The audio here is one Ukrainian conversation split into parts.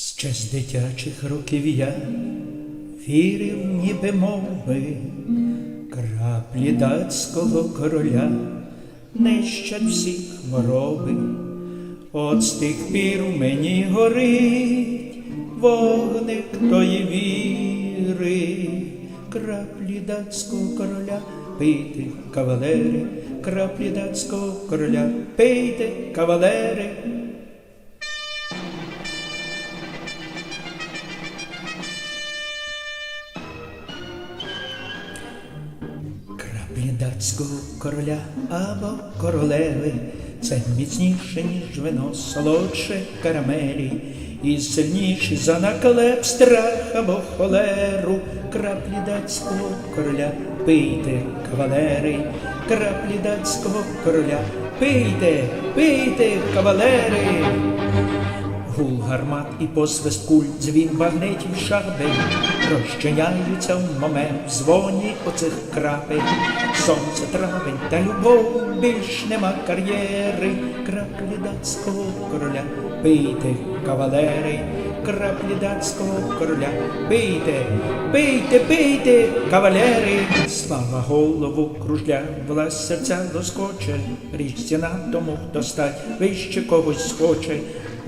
З дитячих років я вірив, ніби мови, краплі датського короля нищать всі хвороби. От з тих пір у мені горить вогник тої віри, краплі датського короля, пийте, кавалери, краплі датського короля, пийте, кавалери. Датського короля або королеви, це міцніше, ніж вино, солодше карамелі, і сильніші за накалеп, страх або холеру. Краплі датського короля, пийте, кавалери, краплі датського короля, пийте, пийте, кавалери. Гул гармат і посвист куль, дзвін багнетів шабель розчиняються в момент в дзвоні оцих крапель. Сонце травень та любов, більш нема кар'єри, краплі датського короля, пийте, кавалери, краплі датського короля, пийте, пийте, пийте, кавалери, слава голову кружля, власть серця доскоче, річ ціна тому, хто стать вище когось схоче.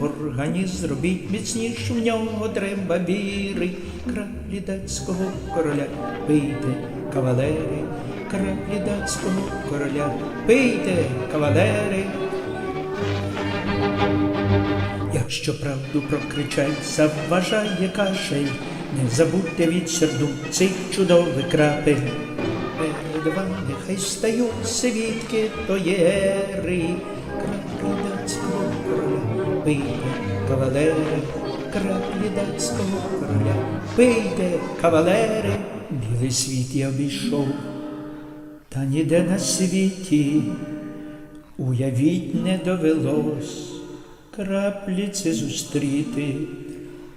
Організм зробіть міцніш, в нього треба віри, краплі датського короля, пийте, кавалери, краплі датського короля, пийте, кавалери. Якщо правду прокричать, завважає кашель, не забудьте від серду цих чудових крапель. Перед вами хай стають свідки датського короля, пийте, кавалери, краплі датського короля, пийте, кавалери, білий світ я обійшов, та ніде на світі уявіть не довелось краплі це зустріти.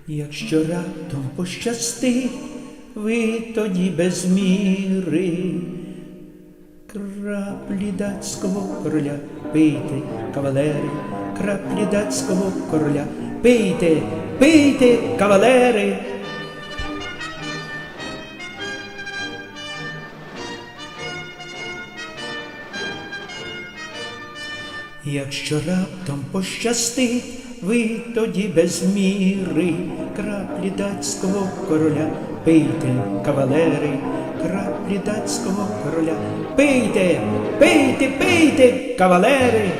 Якщо раптом пощастить, ви тоді без міри. Краплі датського короля, пийте, кавалери, краплі датського короля, пийте, пийте, кавалери. Якщо раптом пощастить, ви тоді без міри, краплі датського короля, пийте, кавалери, краплі датського короля, пийте, пийте, пийте, кавалери.